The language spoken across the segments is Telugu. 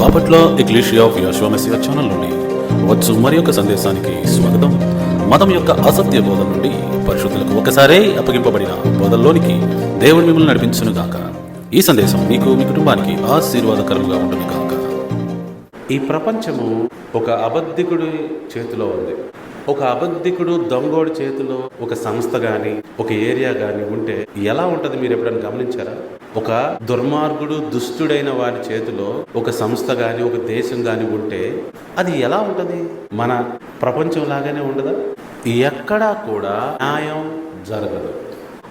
బాపట్ల ఎక్లీషియా ఆఫ్ యశ్వమసియా ఛానల్లోని నుండి వచ్చు మరి యొక్క సందేశానికి స్వాగతం. మతం యొక్క అసత్య బోధన నుండి పరిశుద్ధులకు ఒకసారే అప్పగింపబడిన బోధల్లోనికి దేవుడు మిమ్మల్ని నడిపించును గాక. ఈ సందేశం మీకు మీ కుటుంబానికి ఆశీర్వాదకరంగా ఉంటుంది గాక. ఈ ప్రపంచము ఒక అబద్ధికుడి చేతిలో ఉంది. ఒక అబద్ధికుడు దొంగోడి చేతిలో ఒక సంస్థ గాని ఒక ఏరియా కానీ ఉంటే ఎలా ఉంటది మీరు ఎప్పుడైనా గమనించారా? ఒక దుర్మార్గుడు దుష్టుడైన వారి చేతిలో ఒక సంస్థ కానీ ఒక దేశం కానీ ఉంటే అది ఎలా ఉంటుంది? మన ప్రపంచం లాగానే ఉండదా? ఎక్కడా కూడా న్యాయం జరగదు.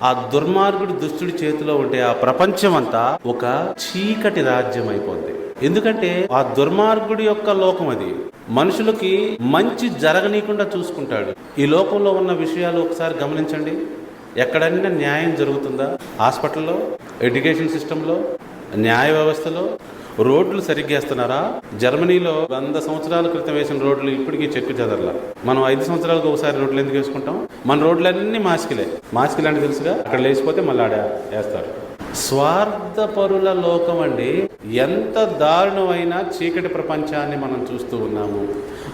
ఆ దుర్మార్గుడు దుష్టుడి చేతిలో ఉంటే ఆ ప్రపంచం అంతా ఒక చీకటి రాజ్యం అయిపోద్ది ఎందుకంటే ఆ దుర్మార్గుడి యొక్క లోకం అది. మనుషులకి మంచి జరగనీయకుండా చూసుకుంటాడు. ఈ లోకంలో ఉన్న విషయాలు ఒకసారి గమనించండి. ఎక్కడైనా న్యాయం జరుగుతుందా? హాస్పిటల్లో? ఎడ్యుకేషన్ సిస్టంలో న్యాయ వ్యవస్థలో రోడ్లు సరిగ్గా వేస్తున్నారా? జర్మనీలో వంద సంవత్సరాల క్రితం వేసిన రోడ్లు ఇప్పటికీ చెక్కు చెదరలా. మనం ఐదు సంవత్సరాలకు ఒకసారి రోడ్లు ఎందుకు వేసుకుంటాం? మన రోడ్లన్నీ మాస్కిలే. మాస్కిల్ అంటే తెలుసుగా? అక్కడ లేచిపోతే మళ్ళీ ఆడ వేస్తారు. స్వార్థపరుల లోకం అండి ఎంత దారుణమైన చీకటి ప్రపంచాన్ని మనం చూస్తూ ఉన్నాము.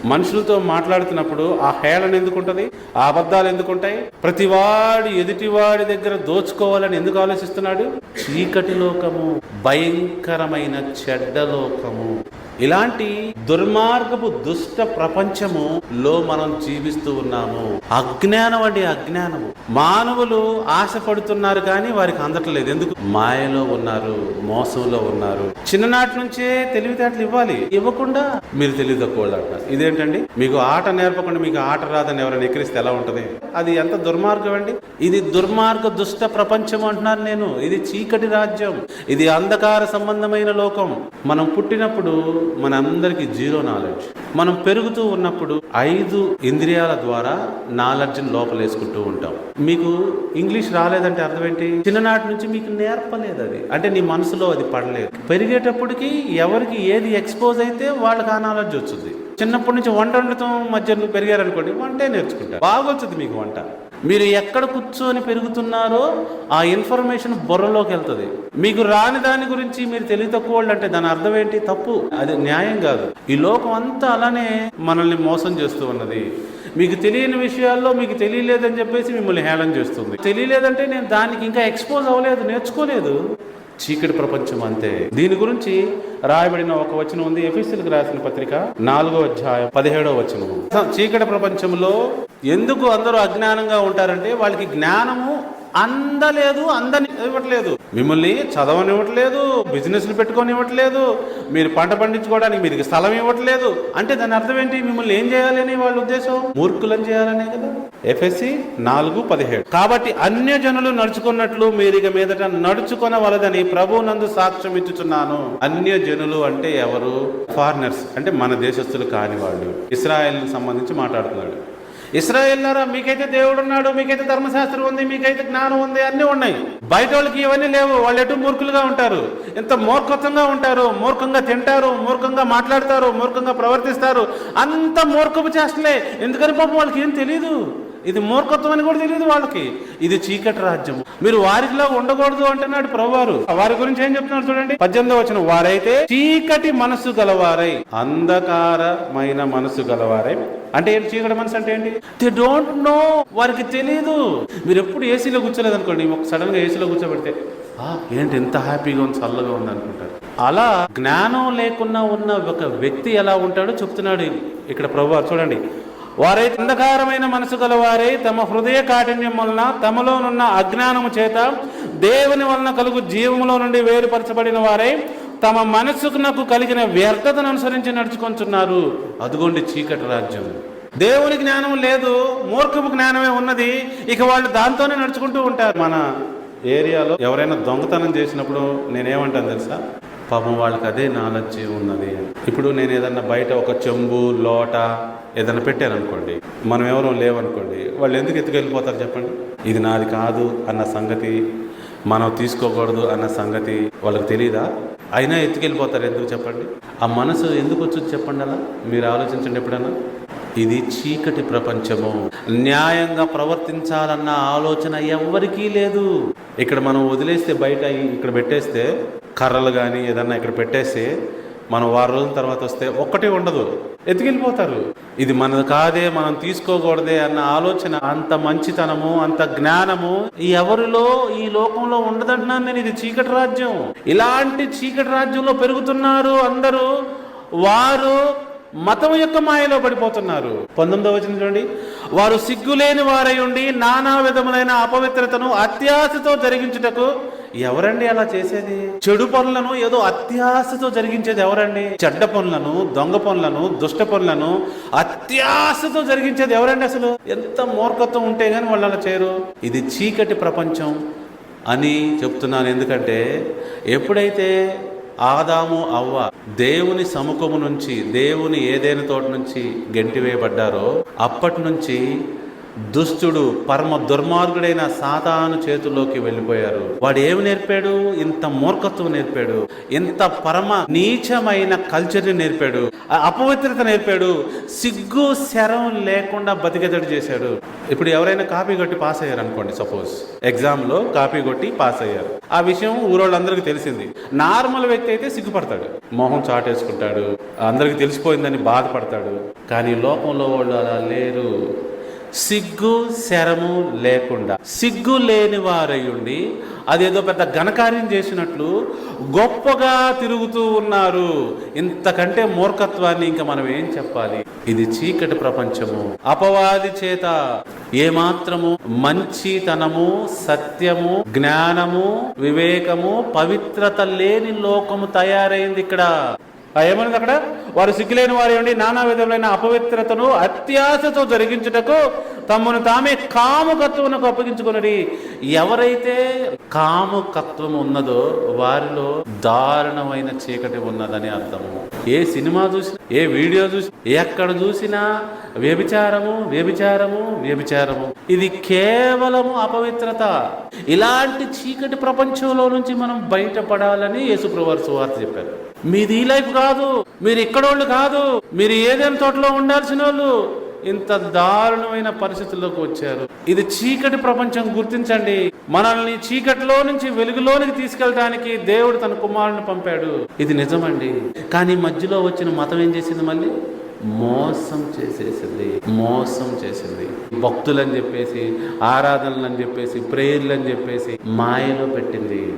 మనుషులతో మాట్లాడుతున్నప్పుడు ఆ హేళన ఎందుకు ఉంటుంది ఆ అబద్ధాలు ఎందుకుంటాయి? ప్రతివాడు ఎదుటివాడి దగ్గర దోచుకోవాలని ఎందుకు ఆలోచిస్తున్నాడు? చీకటి లోకము భయంకరమైన చెడ్డ లోకము. ఇలాంటి దుర్మార్గపు దుష్ట ప్రపంచము లో మనం జీవిస్తూ ఉన్నాము. అజ్ఞానం అంటే అజ్ఞానము. మానవులు ఆశపడుతున్నారు కానీ వారికి అందట్లేదు. ఎందుకు? మాయలో ఉన్నారు మోసంలో ఉన్నారు. చిన్ననాటి నుంచే తెలివితేటలు ఇవ్వాలి. ఇవ్వకుండా మీరు తెలివి అంటారు ఇదేంటండి? మీకు ఆట నేర్పకుండా మీకు ఆట రాదని ఎవరైనా ఎక్కిరిస్తే ఎలా ఉంటుంది? అది ఎంత దుర్మార్గం అండి ఇది దుర్మార్గ దుష్ట ప్రపంచం అంటున్నాను నేను. ఇది చీకటి రాజ్యం. ఇది అంధకార సంబంధమైన లోకం. మనం పుట్టినప్పుడు మనందరికీ జీరో నాలెడ్జ్. మనం పెరుగుతూ ఉన్నప్పుడు ఐదు ఇంద్రియాల ద్వారా నాలెడ్జ్ని లోపలేసుకుంటూ ఉంటాం. మీకు ఇంగ్లీష్ రాలేదంటే అర్థం ఏంటి చిన్ననాటి నుంచి మీకు నేర్పలేదు అది. అంటే నీ మనసులో అది పడలేదు. పెరిగేటప్పటికి ఎవరికి ఏది ఎక్స్పోజ్ అయితే వాళ్ళకి ఆ నాలెడ్జ్ వచ్చింది చిన్నప్పటి నుంచి వంట వండటం మధ్య పెరిగారనుకోండి వంటే నేర్చుకుంటారు. బాగా వచ్చింది మీకు వంట. మీరు ఎక్కడ కూర్చొని పెరుగుతున్నారో ఆ ఇన్ఫర్మేషన్ బుర్రలోకి వెళ్తుంది. మీకు రాని దాని గురించి మీరు తెలివి తక్కువ వాళ్ళు అంటే దాని అర్థం ఏంటి? తప్పు. అది న్యాయం కాదు. ఈ లోకం అంతా అలానే మనల్ని మోసం చేస్తూ ఉన్నది. మీకు తెలియని విషయాల్లో మీకు తెలియలేదని చెప్పేసి మిమ్మల్ని హేళన చేస్తుంది. తెలియలేదంటే నేను దానికి ఇంకా ఎక్స్పోజ్ అవ్వలేదు నేర్చుకోలేదు. చీకటి ప్రపంచం అంతే. దీని గురించి రాయబడిన ఒక వచనం ఉంది. ఎఫీసీలకు రాసిన పత్రిక నాలుగో అధ్యాయం పదిహేడో వచనం. చీకటి ప్రపంచంలో ఎందుకు అందరూ అజ్ఞానంగా ఉంటారంటే వాళ్ళకి జ్ఞానము అందలేదు అందని ఇవ్వట్లేదు మిమ్మల్ని చదవనివ్వట్లేదు బిజినెస్లు పెట్టుకొని ఇవ్వట్లేదు మీరు పంట పండించుకోవడానికి మీకు స్థలం ఇవ్వట్లేదు. అంటే దాని అర్థం ఏంటి? మిమ్మల్ని ఏం చేయాలని వాళ్ళ ఉద్దేశం? మూర్ఖులను చేయాలనే కదా. ఎఫ్ఎస్సి నాలుగు పదిహేడు. కాబట్టి అన్య జనులు నడుచుకున్నట్లు మీరు ఇక మీదట నడుచుకొనవలదని ప్రభు నందు సాక్ష్యం ఇచ్చుచున్నాను. అన్య జనులు అంటే ఎవరు? ఫారినర్స్ అంటే మన దేశస్తులు కాని వాళ్ళు. ఇస్రాయల్ సంబంధించి మాట్లాడుతున్నాడు. ఇస్రాయేల్లారా మీకైతే దేవుడు ఉన్నాడు మీకైతే ధర్మశాస్త్రం ఉంది మీకైతే జ్ఞానం ఉంది అన్నీ ఉన్నాయి. బయట వాళ్ళకి ఇవన్నీ లేవు వాళ్ళు ఎటు మూర్ఖులుగా ఉంటారు? ఎంత మూర్ఖత్వంగా ఉంటారు? మూర్ఖంగా తింటారు మూర్ఖంగా మాట్లాడతారు మూర్ఖంగా ప్రవర్తిస్తారు? అంత మూర్ఖపు చేస్తలే ఎందుకని పాపం వాళ్ళకి ఏం తెలియదు ఇది మూర్ఖత్వం అని కూడా తెలియదు వాళ్ళకి. ఇది చీకటి రాజ్యం మీరు వారిలో ఉండకూడదు అంటున్నాడు ప్రభువారు. వారి గురించి ఏం చెప్తున్నారు చూడండి? పద్దెనిమిదో వచ్చిన వారైతే చీకటి మనసు గలవారై అంధకారమైన మనసు గలవారై. అంటే ఏంటి చీకటి మనసు అంటే ఏంటి? దే డోంట్ నో వారికి తెలియదు మీరు ఎప్పుడు ఏసీలో కూర్చోలేదు అనుకోండి ఒక సడన్గా ఏసీలో కూర్చోబెడితే ఏంటి ఎంత హ్యాపీగా ఉంది చల్లగా ఉంది అనుకుంటారు. అలా జ్ఞానం లేకుండా ఉన్న ఒక వ్యక్తి ఎలా ఉంటాడో చెప్తున్నాడు ఇక్కడ ప్రభు చూడండి. వారైతే అంధకారమైన మనసు గలవారై తమ హృదయ కాఠిన్యం వలన తమలోనున్న అజ్ఞానము చేత దేవుని వలన కలుగు జీవములో నుండి వేరుపరచబడిన వారై తమ మనస్సుకు కలిగిన వ్యర్థతను అనుసరించి నడుచుకుంటున్నారు. అదుగోండి చీకటి రాజ్యం. దేవుని జ్ఞానం లేదు మూర్ఖపు జ్ఞానమే ఉన్నది ఇక వాళ్ళు దాంతోనే నడుచుకుంటూ ఉంటారు. మన ఏరియాలో ఎవరైనా దొంగతనం చేసినప్పుడు నేనేమంటాను తెలుసా? పాపం వాళ్ళకి అదే నాలెడ్జ్ ఉన్నది. ఇప్పుడు నేను ఏదన్నా బయట ఒక చెంబు లోట ఏదైనా పెట్టారనుకోండి మనం ఎవరో లేవనుకోండి వాళ్ళు ఎందుకు ఎత్తుకెళ్ళిపోతారు చెప్పండి? ఇది నాది కాదు అన్న సంగతి మనం తీసుకోకూడదు అన్న సంగతి వాళ్ళకి తెలియదా అయినా ఎత్తుకెళ్ళిపోతారు ఎందుకు చెప్పండి? ఆ మనసు ఎందుకు వచ్చింది చెప్పండి అలా? మీరు ఆలోచించండి ఎప్పుడన్నా ఇది చీకటి ప్రపంచము. న్యాయంగా ప్రవర్తించాలన్న ఆలోచన ఎవ్వరికీ లేదు. ఇక్కడ మనం వదిలేస్తే బయట ఇక్కడ పెట్టేస్తే కర్రలు కానీ ఏదన్నా ఇక్కడ పెట్టేస్తే మనం వారం రోజుల తర్వాత వస్తే ఒక్కటే ఉండదు. ఎత్తుకెళ్ళిపోతారు ఇది మనది కాదే మనం తీసుకోకూడదే అన్న ఆలోచన అంత మంచితనము అంత జ్ఞానము ఎవరిలో ఈ లోకంలో ఉండదంటున్నాను నేను. ఇది చీకటి రాజ్యం. ఇలాంటి చీకటి రాజ్యంలో పెరుగుతున్నారు అందరూ. వారు మతం యొక్క మాయలో పడిపోతున్నారు. పంతొమ్మిదవ వచనం చూడండి. వారు సిగ్గులేని వారై ఉండి నానా విధములైన అపవిత్రతను అత్యాశతో జరిగించుటకు ఎవరండి అలా చేసేది? చెడు పనులను ఏదో అత్యాశతో జరిగించేది ఎవరండి? చెడ్డ పనులను దొంగ పనులను దుష్ట పనులను అత్యాశతో జరిగించేది ఎవరండి అసలు? ఎంత మూర్ఖత్వం ఉంటే గాని వాళ్ళు అలా చేయరు. ఇది చీకటి ప్రపంచం అని చెప్తున్నాను. ఎందుకంటే ఎప్పుడైతే ఆదాము అవ్వ దేవుని సముఖము నుంచి దేవుని ఏదైనా తోట నుంచి గెంటివేయబడ్డారో అప్పటి నుంచి దుష్టుడు పరమ దుర్మార్గుడైన సాతాను చేతుల్లోకి వెళ్ళిపోయారు. వాడు ఏమి నేర్పాడు? ఇంత మూర్ఖత్వం నేర్పాడు. ఇంత పరమ నీచమైన కల్చర్ని నేర్పాడు. ఆ అపవిత్రత నేర్పాడు. సిగ్గు శరం లేకుండా బతికెదడు చేశాడు. ఇప్పుడు ఎవరైనా కాపీ కొట్టి పాస్ అయ్యారు అనుకోండి సపోజ్ ఎగ్జామ్లో కాపీ కొట్టి పాస్ అయ్యారు. ఆ విషయం ఊరోళ్ళందరికీ తెలిసింది. నార్మల్ వ్యక్తి అయితే సిగ్గుపడతాడు. మొహం చాటేసుకుంటాడు. అందరికి తెలిసిపోయిందని బాధపడతాడు. కానీ లోకంలో వాళ్ళు అలా లేరు. సిగ్గు శరము లేకుండా. సిగ్గు లేని వారయ్యుండి అదేదో పెద్ద ఘనకార్యం చేసినట్లు గొప్పగా తిరుగుతూ ఉన్నారు. ఇంతకంటే మూర్ఖత్వాన్ని ఇంకా మనం ఏం చెప్పాలి? ఇది చీకటి ప్రపంచము. అపవాది చేత ఏమాత్రము మంచితనము సత్యము జ్ఞానము వివేకము పవిత్రత లేని లోకము తయారైంది ఇక్కడ. ఏమన్నది అక్కడ? వారు సిగ్గులేని వారి ఉండి నానా విధములైన అపవిత్రతను అత్యాశతో జరిగించుటకు తమను తామే కాముకత్వమునకు అప్పగించుకున్నది ఎవరైతే కాముకత్వం ఉన్నదో వారిలో దారుణమైన చీకటి ఉన్నదని అర్థము. ఏ సినిమా చూసినా ఏ వీడియో చూసి ఎక్కడ చూసినా వ్యభిచారము వ్యభిచారము వ్యభిచారము. ఇది కేవలము అపవిత్రత. ఇలాంటి చీకటి ప్రపంచంలో నుంచి మనం బయటపడాలని యేసుప్రవారు సువార్త చెప్పారు. మీది ఈ లైఫ్ కాదు మీరు ఇక్కడోళ్ళు కాదు మీరు ఏదైనా తోటలో ఉండాల్సిన వాళ్ళు ఇంత దారుణమైన పరిస్థితుల్లోకి వచ్చారు. ఇది చీకటి ప్రపంచం గుర్తించండి. మనల్ని చీకటిలో నుంచి వెలుగులోనికి తీసుకెళ్ళడానికి దేవుడు తన కుమారుని పంపాడు. ఇది నిజమండి. కానీ మధ్యలో వచ్చిన మతం ఏం చేసింది మళ్ళీ? మోసం చేసేసింది. మోసం చేసింది. భక్తులని చెప్పేసి ఆరాధనలు అని చెప్పేసి ప్రేయర్లు అని చెప్పేసి మాయలో పెట్టింది.